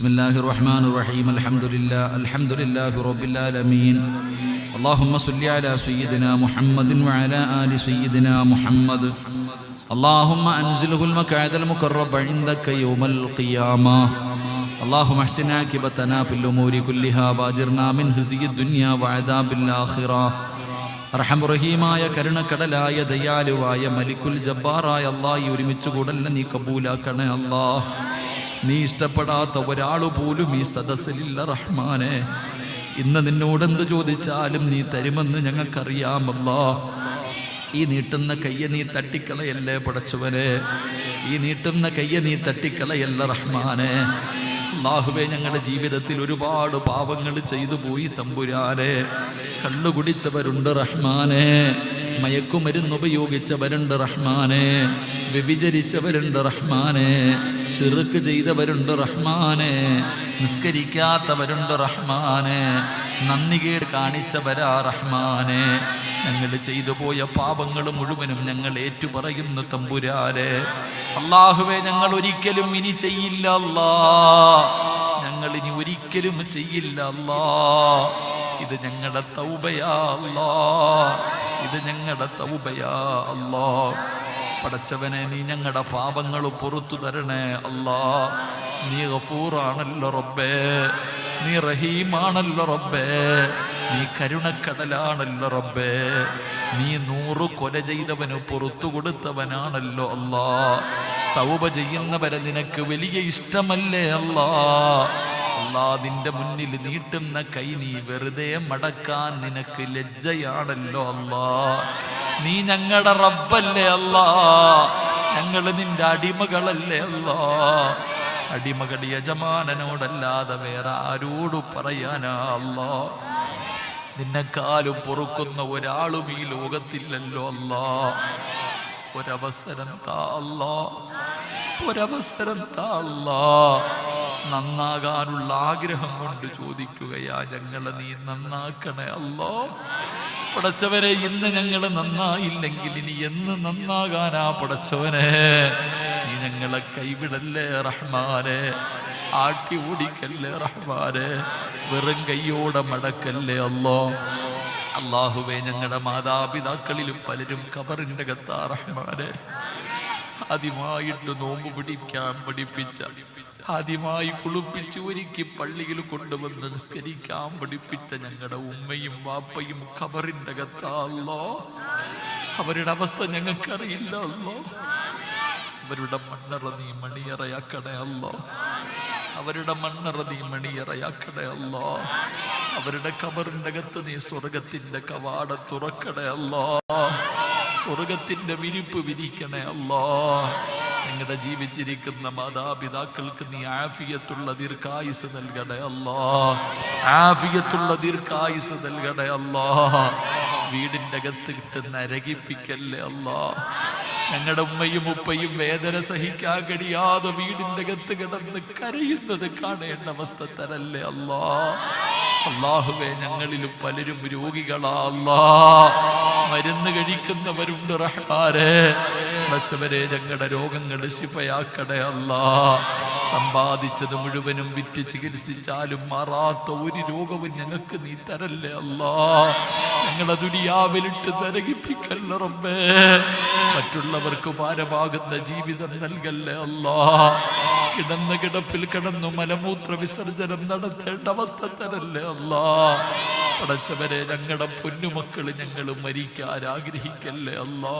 بسم الله الرحمن الرحيم الحمد لله الحمد لله رب العالمين اللهم صل على سيدنا محمد وعلى آل سيدنا محمد اللهم أنزله المكعد المقرب عندك يوم القيامة اللهم احسن عاقبتنا في الأمور كلها واجرنا من خزي الدنيا وعذاب الآخرة റഹമുറഹീമായ കരുണക്കടലായ ദയാലുവായ മലിക്കുൽ ജബ്ബാറായ അള്ളാഹി ഒരുമിച്ച് കൂടല്ല നീ കബൂലാക്കണേ അല്ലാ നീ ഇഷ്ടപ്പെടാത്ത ഒരാൾ പോലും ഈ സദസ്സിലില്ല റഹ്മാനെ. ഇന്ന് നിന്നോടെന്ത് ചോദിച്ചാലും നീ തരുമെന്ന് ഞങ്ങൾക്കറിയാമല്ലോ. ഈ നീട്ടുന്ന കയ്യെ നീ തട്ടിക്കളയല്ലേ പടച്ചുവനെ. ഈ നീട്ടുന്ന കയ്യെ നീ തട്ടിക്കളയല്ല റഹ്മാനെ. അള്ളാഹുവെ ഞങ്ങളുടെ ജീവിതത്തിൽ ഒരുപാട് പാപങ്ങൾ ചെയ്തു പോയി തമ്പുരാനെ. കള്ളുകുടിച്ചവരുണ്ട് റഹ്മാനെ. മയക്കുമരുന്ന് ഉപയോഗിച്ചവരുണ്ട് റഹ്മാനെ. വ്യഭിചരിച്ചവരുണ്ട് റഹ്മാനെ. ഷിറുക്ക് ചെയ്തവരുണ്ട് റഹ്മാനെ. നിസ്കരിക്കാത്തവരുണ്ട് റഹ്മാനെ. നന്ദികേട് കാണിച്ചവരാ റഹ്മാനെ. ഞങ്ങൾ ചെയ്തു പോയ പാപങ്ങൾ മുഴുവനും ഞങ്ങൾ ഏറ്റുപറയുന്നു തമ്പുരാരെ അള്ളാഹുവെ ഞങ്ങൾ ഒരിക്കലും ഇനി ചെയ്യില്ല അല്ലാ. ഞങ്ങൾ ഇനി ഒരിക്കലും ചെയ്യില്ല അല്ലാ. ഇത് ഞങ്ങളുടെ തൗബയാ അല്ലാ. ഇത് ഞങ്ങളുടെ തൗബയാ അല്ലാ. പടച്ചവനെ നീ ഞങ്ങളുടെ പാപങ്ങൾ പുറത്തു തരണേ അല്ലാ. നീ ഗഫൂറാണല്ലോ റബ്ബേ. നീ റഹീമാണല്ലോ റബ്ബേ. നീ കരുണക്കടലാണല്ലോ റബ്ബേ. നീ നൂറ് കൊല ചെയ്തവന് പുറത്തു കൊടുത്തവനാണല്ലോ അല്ലാ. തൗബ ചെയ്യുന്നവരെ നിനക്ക് വലിയ ഇഷ്ടമല്ലേ അല്ലാ? നിന്റെ മുന്നിൽ നീട്ടുന്ന കൈ നീ വെറുതെ മടക്കാൻ നിനക്ക് ലജ്ജയാണല്ലോ അല്ലാ നീ ഞങ്ങളുടെ റബ്ബല്ലേ അല്ലാ ഞങ്ങൾ നിന്റെ അടിമകളല്ലേ അല്ലാ അടിമകൾ യജമാനനോടല്ലാതെ വേറെ ആരോട് പറയാനാ അല്ലാ നിന്നെക്കാലും പൊറുക്കുന്ന ഒരാളും ഈ ലോകത്തില്ലല്ലോ അല്ലാ ഒരവസരം താ അല്ലാ ഒരവസരം താ അല്ലാ നന്നാകാനുള്ള ആഗ്രഹം കൊണ്ട് ചോദിക്കുകയാ ഞങ്ങളെ നീ നന്നാക്കണേ അല്ലോ. പടച്ചവനെ ഇന്ന് ഞങ്ങൾ നന്നായില്ലെങ്കിൽ ഇനി എന്ന് നന്നാകാനാ പടച്ചവനെ? നീ ഞങ്ങളെ കൈവിടല്ലേ റഹ്മാനെ? ആട്ടി ഓടിക്കല്ലേ റഹ്മാനെ? വെറും കയ്യോടെ മടക്കല്ലേ അല്ലോ? അള്ളാഹുവെ ഞങ്ങളുടെ മാതാപിതാക്കളിലും പലരും കബറിന്റെ കത്താ റഹ്മാനെ. ആദ്യമായിട്ട് നോമ്പ് പിടിക്കാൻ പഠിപ്പിച്ച ആദ്യമായി കുളിപ്പിച്ച് ഒരുക്കി പള്ളിയിൽ കൊണ്ടുവന്ന് നിസ്കരിക്കാൻ പഠിപ്പിച്ച ഞങ്ങളുടെ ഉമ്മയും വാപ്പയും ഖബറിന്റെ കത്താല്ലോ അവരുടെ അവസ്ഥ ഞങ്ങൾക്കറിയില്ല അല്ലോ അവരുടെ മണ്ണറ നീ മണിയറയാക്കണേ അല്ലോ അവരുടെ മണ്ണറ നീ മണിയറയാക്കണേ അല്ലോ അവരുടെ കബറിന്റെ അകത്ത് നീ സ്വർഗത്തിന്റെ കവാട തുറക്കണേ അല്ലോ സ്വർഗത്തിന്റെ വിരിപ്പ് വിരിക്കണേ അല്ലോ. നിങ്ങളുടെ ജീവിച്ചിരിക്കുന്ന മാതാപിതാക്കൾക്ക് നീ ആഫിയത്തുള്ള ദീർഘായുസ് നൽകണേ അല്ലോ. ആഫിയത്തുള്ള ദീർഘായുസ് നൽകണേ അല്ലോ. വീടിന്റെ അകത്ത് കിട്ടുന്ന രകിപ്പിക്കല്ലേ അല്ലോ. ഞങ്ങളുടെ ഉമ്മയും ഉപ്പയും വേദന സഹിക്കാൻ കഴിയാതെ വീടിന്റെ അകത്ത് കിടന്ന് കരയുന്നത് കാണേണ്ട അവസ്ഥ തരല്ലേ അല്ലോ. അള്ളാഹുവെ ഞങ്ങളിലും പലരും രോഗികളാ. അല്ലാ മരുന്ന് കഴിക്കുന്നവരുണ്ട് റഹ്മാരെ വച്ചവരെ ഞങ്ങളുടെ രോഗങ്ങൾ ശിഫയാക്കടേ അല്ലാ സമ്പാദിച്ചത് മുഴുവനും വിറ്റ് ചികിത്സിച്ചാലും മാറാത്ത ഒരു രോഗവും ഞങ്ങൾക്ക് നീ തരല്ലേ അല്ലാ ഞങ്ങളെ ദുരിയാവിലിട്ട് നരകിപ്പിക്കല്ല റബ്ബേ. മറ്റുള്ളവർക്ക് ഭാരമാകുന്ന ജീവിതം നൽകല്ലേ അല്ലാ കിടന്ന കിടപ്പിൽ കിടന്നു മലമൂത്ര വിസർജനം നടത്തേണ്ട അവസ്ഥ തരല്ലേ അല്ലാ. പടച്ചവരെ ഞങ്ങളുടെ പൊന്നുമക്കൾ ഞങ്ങൾ മരിക്കാൻ ആഗ്രഹിക്കല്ലേ അല്ലാ.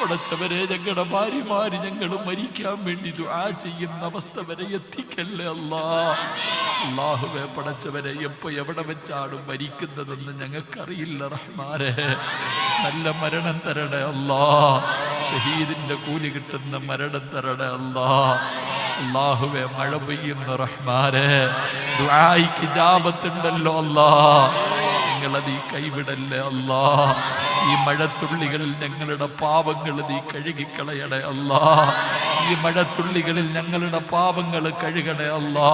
പടച്ചവരെ ഞങ്ങളുടെ ഭാര്യമാര് ഞങ്ങൾ മരിക്കാൻ വേണ്ടി ദുആ ചെയ്യുന്ന അവസ്ഥ വരെ എത്തിക്കല്ലേ അല്ലാ. അള്ളാഹുവെ പടച്ചവരെ എപ്പോ എവിടെ വെച്ചാണ് മരിക്കുന്നതെന്ന് ഞങ്ങൾക്കറിയില്ല റഹ്മാരെ നല്ല മരണം തരണേ അല്ലാ. ഷഹീദിന്റെ കൂലി കിട്ടുന്ന മരണം തരണേ അല്ലാ. അള്ളാഹുവെ മഴ പെയ്യുന്ന റഹ്മാനെ ദുആയിക്ക് ജാപത്തുണ്ടല്ലോ അല്ലാ. ഞങ്ങളത് ഈ കൈവിടല്ലേ അല്ലാ. ഈ മഴത്തുള്ളികളിൽ ഞങ്ങളുടെ പാപങ്ങൾ നീ കഴുകിക്കളയണേ അല്ലാ. ഈ മഴത്തുള്ളികളിൽ ഞങ്ങളുടെ പാപങ്ങൾ കഴുകണേ അല്ലാ.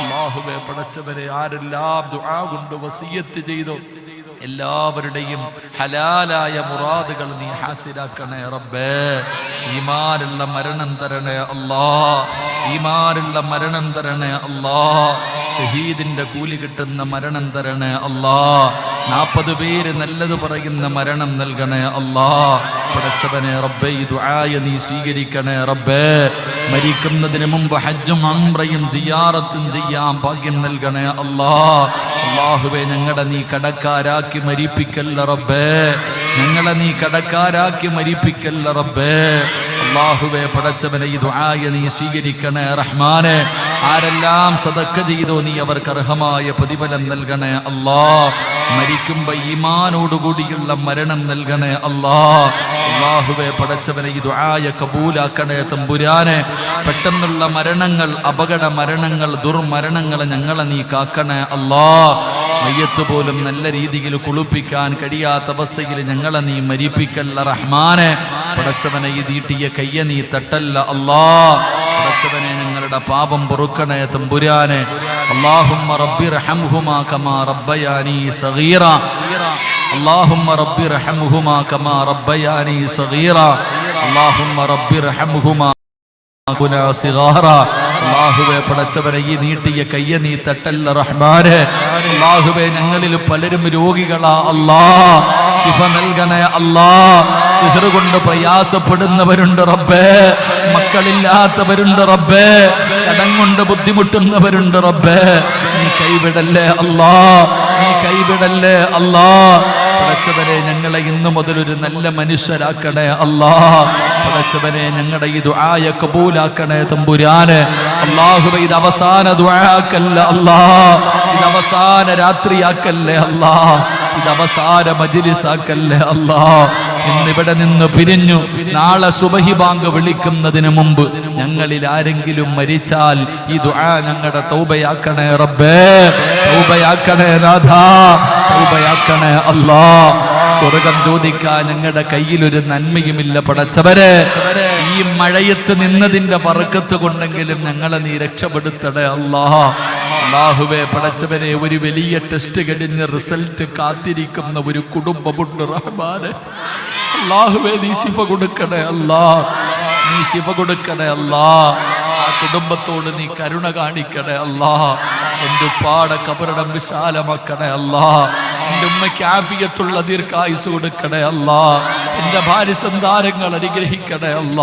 അള്ളാഹുവെ പടച്ചവരെ ആരെല്ലാം ദുആ കൊണ്ട് വസിയത്ത് ചെയ്തു എല്ലാവരുടെയും ഹലാലായ മുറാദുകൾ നീ ഹാസിലാക്കണേ റബ്ബേ. ഈമാനുള്ള മരണം തരണേ അല്ലാ. ഈമാരുള്ള മരണം തരണേ അല്ലാ. ഷഹീദിന്റെ കൂലി കിട്ടുന്ന മരണം തരണേ അല്ലാ. നാൽപ്പത് പേര് നല്ലത് പറയുന്ന മരണം നൽകണേ അല്ലാ. പടച്ചവനെ റബ്ബേ ദുആയ നീ സ്വീകരിക്കണേ റബ്ബേ. മരിക്കുന്നതിന് മുമ്പ് ഹജ്ജും അംറയും സിയാറത്തും ചെയ്യാൻ ഭാഗ്യം നൽകണേ അല്ലാ. അള്ളാഹുവെ ഞങ്ങളെ നീ കടക്കാരാക്കി മരിപ്പിക്കല്ല റബ്ബേ. ഞങ്ങളെ നീ കടക്കാരാക്കി മരിപ്പിക്കല്ല റബ്ബേ. അള്ളാഹുവെ പടച്ചവനെ ഈ ദുആയ നീ സ്വീകരിക്കണേ റഹ്മാനെ. ആരെല്ലാം സദക്ക ചെയ്തോ നീ അവർക്ക് അർഹമായ പ്രതിഫലം നൽകണേ അല്ലാ. മരിക്കുമ്പോ ഈമാനോടുകൂടിയുള്ള മരണം നൽകണേ അല്ലാ. അള്ളാഹുവെ പടച്ചവനെ ഈ ദുആയ കബൂലാക്കണേ തമ്പുരാനെ. പെട്ടെന്നുള്ള മരണങ്ങൾ അപകട മരണങ്ങൾ ദുർമരണങ്ങൾ ഞങ്ങളെ നീ കാക്കണേ അല്ലാ. മയ്യത്ത് പോലും നല്ല രീതിയിൽ കുളിപ്പിക്കാൻ കഴിയാത്ത അവസ്ഥയിൽ ഞങ്ങളെ നീ മരിപ്പിക്കല്ല റഹ്മാനെ പടച്ചവനെ ഈ നീട്ടിയ കയ്യ നീ തട്ടല്ല അല്ലാ പടച്ചവനെ ഞങ്ങളുടെ പാപം പൊറുക്കണേ തമ്പുരാനെ اللهم رب ارحمهما كما ربياني صغيرا اللهم رب ارحمهما كما ربياني صغيرا اللهم رب ارحمهما كنا صغارا അള്ളാഹുവെ പടച്ചവരെ ഈ നീട്ടിയ കയ്യ നീ തട്ടല്ല റഹ്മാനെ. അള്ളാഹുവെ ഞങ്ങളിൽ പലരും രോഗികളാ അല്ലാ. ശിഫ നൽകണേ അല്ലാ. സിഹർ കൊണ്ട് പ്രയാസപ്പെടുന്നവരുണ്ട് റബ്ബേ. മക്കളില്ലാത്തവരുണ്ട് റബ്ബേ. കടം കൊണ്ട് ബുദ്ധിമുട്ടുന്നവരുണ്ട് റബ്ബേ. നീ കൈവിടല്ലേ അല്ലാ. നീ കൈവിടല്ലേ അല്ലാ. പടച്ചവനെ ഞങ്ങളെ ഇന്നു മുതൽ ഒരു നല്ല മനുഷ്യരാക്കണേ അല്ലാ. പടച്ചവനെ ഞങ്ങളുടെ ഈ ദുആയ കബൂലാക്കണേ തമ്പുരാന്. അള്ളാഹുബ ഇത് അവസാന ദുആക്കല്ല അല്ലാ. ഇത് അവസാന രാത്രിയാക്കല്ലേ അല്ലാ. ഇത് അവസാന മജിലിസാക്കല്ലേ അല്ലാ. ഇന്നിവിടെ നിന്ന് പിരിഞ്ഞു. നാളെ സുബഹി ബാങ്ക് വിളിക്കുന്നതിന് മുമ്പ് ഞങ്ങളിൽ ആരെങ്കിലും മരിച്ചാൽ ഈ ദുആ ഞങ്ങളുടെ തൗബയാക്കണേ റബ്ബേ. തൗബയാക്കണേ നാഥാ. തൗബയാക്കണേ അല്ലാ. സ്വർഗം ചോദിക്കാൻ ഞങ്ങളുടെ കയ്യിൽ ഒരു നന്മയുമില്ല പടച്ചവരെ. ഈ മഴയത്ത് നിന്നതിന്റെ പറക്കത്ത് കൊണ്ടെങ്കിലും ഞങ്ങളെ നീ രക്ഷപ്പെടുത്തടേ അല്ലാ. അള്ളാഹുവെ പടച്ചവനെ ഒരു വലിയ ടെസ്റ്റ് കഴിഞ്ഞ് റിസൾട്ട് കാത്തിരിക്കുന്ന ഒരു കുടുംബമുണ്ട് റഹ്മാനെ. അള്ളാഹുവെ നീ ശിഫ കൊടുക്കണേ അല്ലാ. നീ ശിഫ കൊടുക്കണേ അല്ലാ. ആ കുടുംബത്തോട് നീ കരുണ കാണിക്കണേ അല്ലാ. എന്റെ ഉപ്പാട കബറിടം വിശാലമാക്കണേ അല്ല. എന്റെ ഉമ്മയ്ക്ക് ആഫിയത്തുള്ള ദീർഘായുസ് കൊടുക്കണേ അല്ല. എന്റെ ഭാര്യ സന്താനങ്ങൾ അനുഗ്രഹിക്കണേ അല്ല.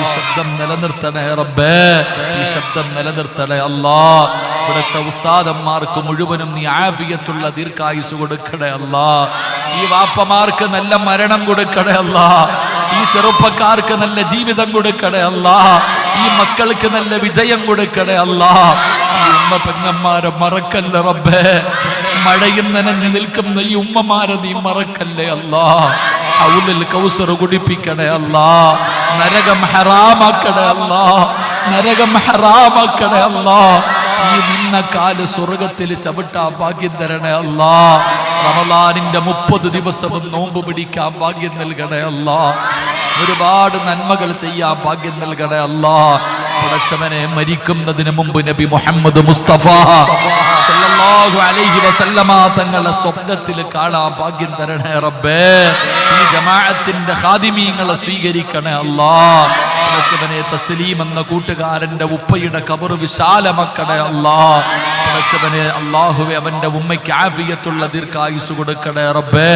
ഈ ശബ്ദം നിലനിർത്തണേ റബ്ബേ. ഈ ശബ്ദം നിലനിർത്തണേ അല്ല. ഇവിടുത്തെ ഉസ്താദന്മാർക്ക് മുഴുവനും നീ ആഫിയത്തുള്ള ദീർഘായുസ് കൊടുക്കണേ അല്ല. ഈ വാപ്പമാർക്ക് നല്ല മരണം കൊടുക്കണേ അല്ല. ഈ ചെറുപ്പക്കാർക്ക് നല്ല ജീവിതം കൊടുക്കണേ അല്ല. ഈ മക്കൾക്ക് നല്ല വിജയം കൊടുക്കണേ അല്ലാ. ഈ ഉമ്മ പെങ്ങന്മാരെ മറക്കല്ല റബ്ബേ? മഴയും നനഞ്ഞു നിൽക്കുന്ന ഈ ഉമ്മമാരെ നീ മറക്കല്ലേ അല്ലാ? ഔലിൽ കൗസർ കുടിപ്പിക്കണേ അല്ലാ. നരകം ഹറാമാക്കണേ അല്ലാ. നരകം ഹറാമാക്കണേ അല്ലാ. ഈ നിന്ന കാൽ സ്വർഗത്തിൽ ചവിട്ടാ ഭാഗ്യം തരണേ അല്ലാ. റമലാനിന്റെ മുപ്പത് ദിവസവും നോമ്പ് പിടിക്കാൻ ഭാഗ്യം നൽകണേ അല്ലാ. ഒരുപാട് നന്മകൾ ചെയ്യാൻ ഭാഗ്യം നൽകണേ അല്ലാ. പടച്ചവനെ മരിക്കുന്നതിന് മുമ്പ് നബി മുഹമ്മദ് മുസ്തഫ അലൈഹി വസല്ലമ തങ്ങളെ സ്വപ്നത്തിൽ കാണാൻ ഭാഗ്യം തരണേ റബ്ബേ. ഈ ജമാഅത്തിന്റെ ഖാദിമീങ്ങളെ സ്വീകരിക്കണേ അല്ലാ. പടച്ചവനെ തസ്ലീം എന്ന കൂട്ടുകാരന്റെ ഉപ്പയുടെ കബർ വിശാലമക്കണേ അല്ലാ. പടച്ചവനെ അള്ളാഹുവെ അവന്റെ ഉമ്മയ്ക്ക് ആഫിയത്തുള്ള ദീർഘായുസ് കൊടുക്കണേ റബ്ബേ.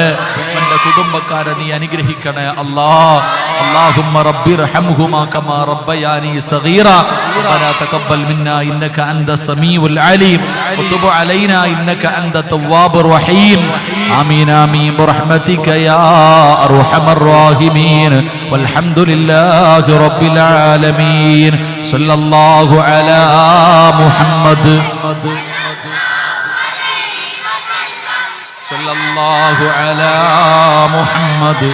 അവന്റെ കുടുംബക്കാരെ നീ അനുഗ്രഹിക്കണേ അല്ലാ. اللهم رب ارحمهما كما ربياني صغيرا ربنا تقبل منا انك انت السميع العليم وتب علينا انك انت التواب الرحيم امين امين برحمتك يا ارحم الراحمين والحمد لله رب العالمين صلى الله على محمد صلى الله على محمد